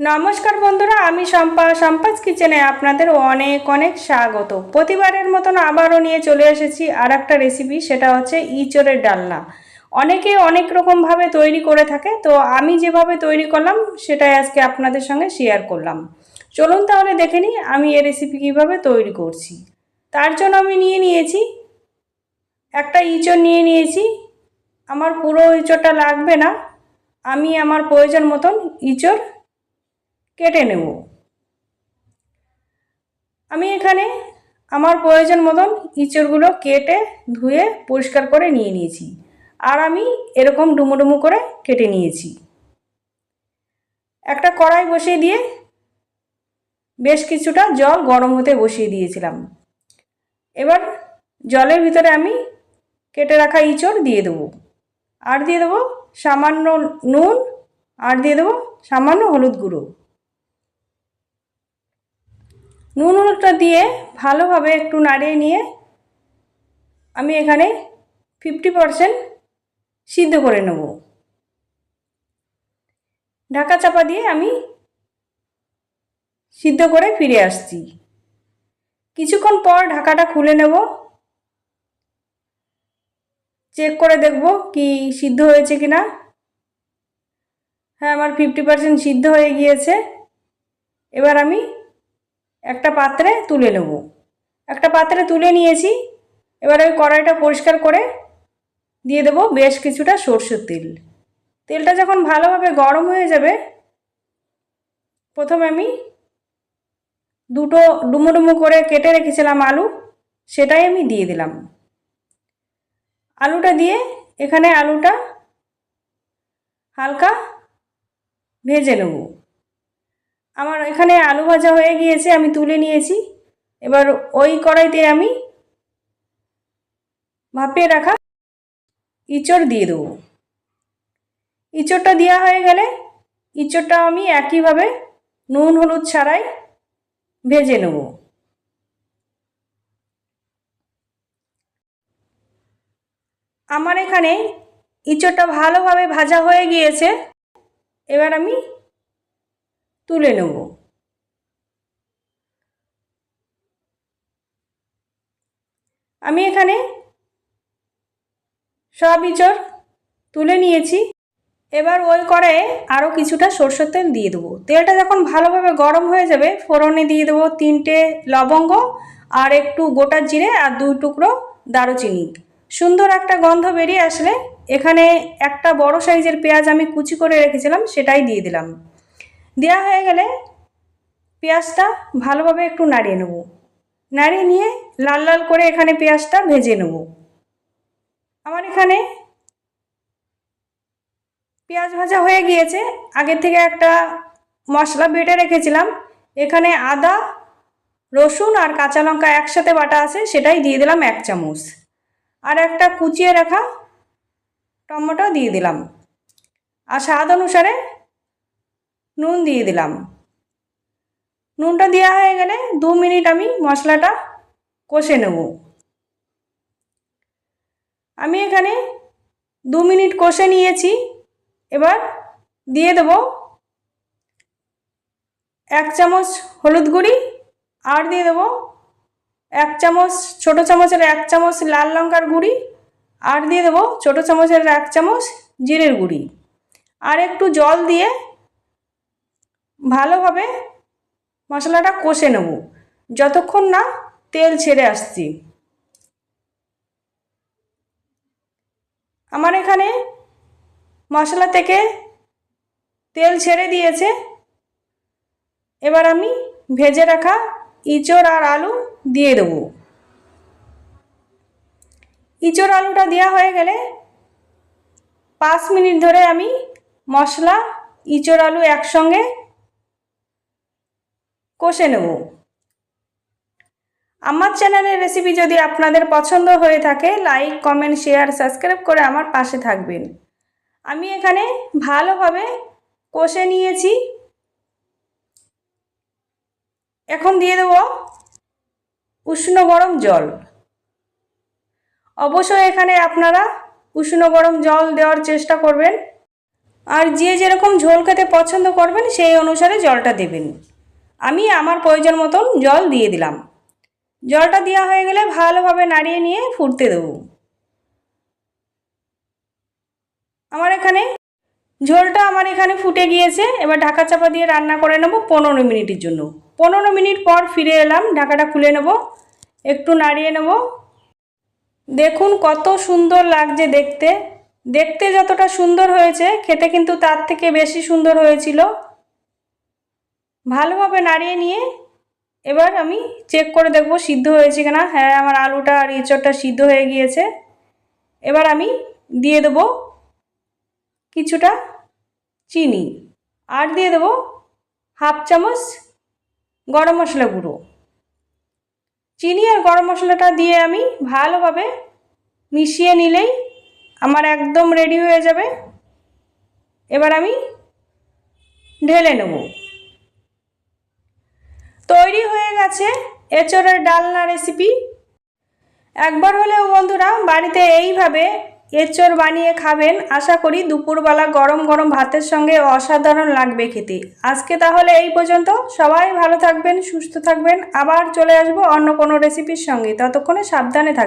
নমস্কার বন্ধুরা, আমি শম্পা। সম্পাস কিচেনে আপনাদের অনেক অনেক স্বাগত। প্রতিবারের মতন আবারও নিয়ে চলে এসেছি আর একটা রেসিপি সেটা হচ্ছে ইঁচড়ের ডালনা। অনেকে অনেক রকমভাবে তৈরি করে থাকে, তো আমি যেভাবে তৈরি করলাম, সেটাই আজকে আপনাদের সঙ্গে শেয়ার করলাম। চলুন তাহলে দেখে নিই আমি এই রেসিপি কীভাবে তৈরি করছি। তার জন্য আমি নিয়ে নিয়েছি, একটা ইঁচড় নিয়ে নিয়েছি। আমার পুরো ইঁচড়টা লাগবে না। আমি আমার প্রয়োজন মতন ইঁচড় কেটে নেব। আমি এখানে আমার প্রয়োজন মতন ইঁচড়গুলো কেটে ধুয়ে পরিষ্কার করে নিয়ে নিয়েছি। আর আমি এরকম ডুমো করে কেটে নিয়েছি। একটা কড়াই বসিয়ে দিয়ে বেশ কিছুটা জল গরম হতে বসিয়ে দিয়েছিলাম। এবার জলের ভিতরে আমি কেটে রাখা ইঁচড় দিয়ে দেবো। আর দিয়ে দেবো সামান্য নুন, আর দিয়ে দেবো সামান্য হলুদ গুঁড়ো। নুন হলুদটা দিয়ে ভালোভাবে একটু নাড়িয়ে নিয়ে আমি এখানে ফিফটি পারসেন্ট সিদ্ধ করে নেব। ঢাকা চাপা দিয়ে আমি সিদ্ধ করে ফিরে আসছি। কিছুক্ষণ পর ঢাকাটা খুলে নেব। চেক করে দেখব কি সিদ্ধ হয়েছে কি না হ্যাঁ আমার ফিফটি পারসেন্ট সিদ্ধ হয়ে গিয়েছে। এবার আমি একটা পাত্রে তুলে নেব। একটা পাত্রে তুলে নিয়েছি। এবার ওই কড়াইটা পরিষ্কার করে দিয়ে দেবো বেশ কিছুটা সর্ষের তেল। তেলটা যখন ভালোভাবে গরম হয়ে যাবে, প্রথমে আমি দুটো ডুমো ডুমো করে কেটে রেখেছিলাম আলু, সেটাই আমি দিয়ে দিলাম। আলুটা দিয়ে এখানে আলুটা হালকা ভেজে নেব। আমার এখানে আলু ভাজা হয়ে গিয়েছে, আমি তুলে নিয়েছি। এবার ওই কড়াইতে আমি ভাপিয়ে রাখা ইঁচড় দিয়ে দেবো। ইঁচড়টা দেওয়া হয়ে গেলে ইঁচড়টা আমি একইভাবে নুন হলুদ ছাড়াই ভেজে নেব। আমার এখানে ইঁচড়টা ভালোভাবে ভাজা হয়ে গিয়েছে। এবার আমি তুলে নেব। আমি এখানে সব ইঁচড় তুলে নিয়েছি। এবার ওই করে আরও কিছুটা সরষের তেল দিয়ে দেবো। তেলটা যখন ভালোভাবে গরম হয়ে যাবে, ফোড়নে দিয়ে দেবো তিনটে লবঙ্গ আর একটু গোটা জিরে আর দুই টুকরো দারুচিনি। সুন্দর একটা গন্ধ বেরিয়ে আসলে এখানে একটা বড় সাইজের পেঁয়াজ আমি কুচি করে রেখেছিলাম, সেটাই দিয়ে দিলাম। দেওয়া হয়ে গেলে পেঁয়াজটা ভালোভাবে একটু নাড়িয়ে নেব। নাড়িয়ে নিয়ে লাল লাল করে এখানে পেঁয়াজটা ভেজে নেব। আমার এখানে পেঁয়াজ ভাজা হয়ে গিয়েছে। আগের থেকে একটা মশলা বেটে রেখেছিলাম। এখানে আদা, রসুন আর কাঁচা লঙ্কা একসাথে বাটা আছে, সেটাই দিয়ে দিলাম এক চামচ। আর একটা কুচিয়ে রাখা টমেটো দিয়ে দিলাম। আর স্বাদ অনুসারে নুন দিয়ে দিলাম। নুনটা দেওয়া হয়ে গেলে দু মিনিট আমি মশলাটা কষে নেব। আমি এখানে দু মিনিট কষে নিয়েছি। এবার দিয়ে দেব এক চামচ হলুদ গুঁড়ি আর দিয়ে দেবো এক চামচ, ছোটো চামচের এক চামচ লাল লঙ্কার গুঁড়ি আর দিয়ে দেবো ছোটো চামচের এক চামচ জিরের গুঁড়ি। আর একটু জল দিয়ে ভালোভাবে মশলাটা কষে নেব। যতক্ষণ না তেল ছেড়ে আসছি। আমার এখানে মশলা থেকে তেল ছেড়ে দিয়েছে। এবার আমি ভেজে রাখা ইঁচড় আর আলু দিয়ে দেবো। ইঁচড় আলুটা দেওয়া হয়ে গেলে পাঁচ মিনিট ধরে আমি মশলা, ইঁচড় আলু একসঙ্গে কষে নেব। আমার চ্যানেলের রেসিপি যদি আপনাদের পছন্দ হয়ে থাকে লাইক কমেন্ট শেয়ার সাবস্ক্রাইব করে আমার পাশে থাকবেন। আমি এখানে ভালোভাবে কষে নিয়েছি। এখন দিয়ে দেব উষ্ণ গরম জল। অবশ্যই এখানে আপনারা উষ্ণ গরম জল দেওয়ার চেষ্টা করবেন। আর যে যেরকম ঝোল খেতে পছন্দ করবেন, সেই অনুসারে জলটা দেবেন। আমি আমার প্রয়োজন মতন জল দিয়ে দিলাম। জলটা দেওয়া হয়ে গেলে ভালোভাবে নাড়িয়ে নিয়ে ফুটতে দেবো। আমার এখানে ঝোলটা আমার এখানে ফুটে গিয়েছে। এবার ঢাকা চাপা দিয়ে রান্না করে নেব পনেরো মিনিটের জন্য। পনেরো মিনিট পর ফিরে এলাম, ঢাকাটা খুলে নেব, একটু নাড়িয়ে নেব। দেখুন কত সুন্দর লাগছে দেখতে। দেখতে যতটা সুন্দর হয়েছে, খেতে কিন্তু তার থেকে বেশি সুন্দর হয়েছিল। ভালোভাবে নাড়িয়ে নিয়ে এবার আমি চেক করে দেখব সিদ্ধ হয়েছে কিনা। হ্যাঁ আমার আলুটা আর এঁচড়টা সিদ্ধ হয়ে গিয়েছে। এবার আমি দিয়ে দেবো কিছুটা চিনি। আর দিয়ে দেবো হাফ চামচ গরম মশলা গুঁড়ো। চিনি আর গরম মশলাটা দিয়ে আমি ভালোভাবে মিশিয়ে নিলেই আমার একদম রেডি হয়ে যাবে। এবার আমি ঢেলে নেব। তৈরি হয়ে গেছে এঁচড়ের ডালনা রেসিপি একবার হলেও বন্ধুরা, বাড়িতে এইভাবে এঁচড় বানিয়ে খাবেন, আশা করি দুপুরবেলা গরম গরম ভাতের সঙ্গে অসাধারণ লাগবে খেতে। আজকে তাহলে এই পর্যন্ত। সবাই ভালো থাকবেন, সুস্থ থাকবেন। আবার চলে আসব অন্য কোনো রেসিপির সঙ্গে। ততক্ষণে সাবধানে থাকবেন।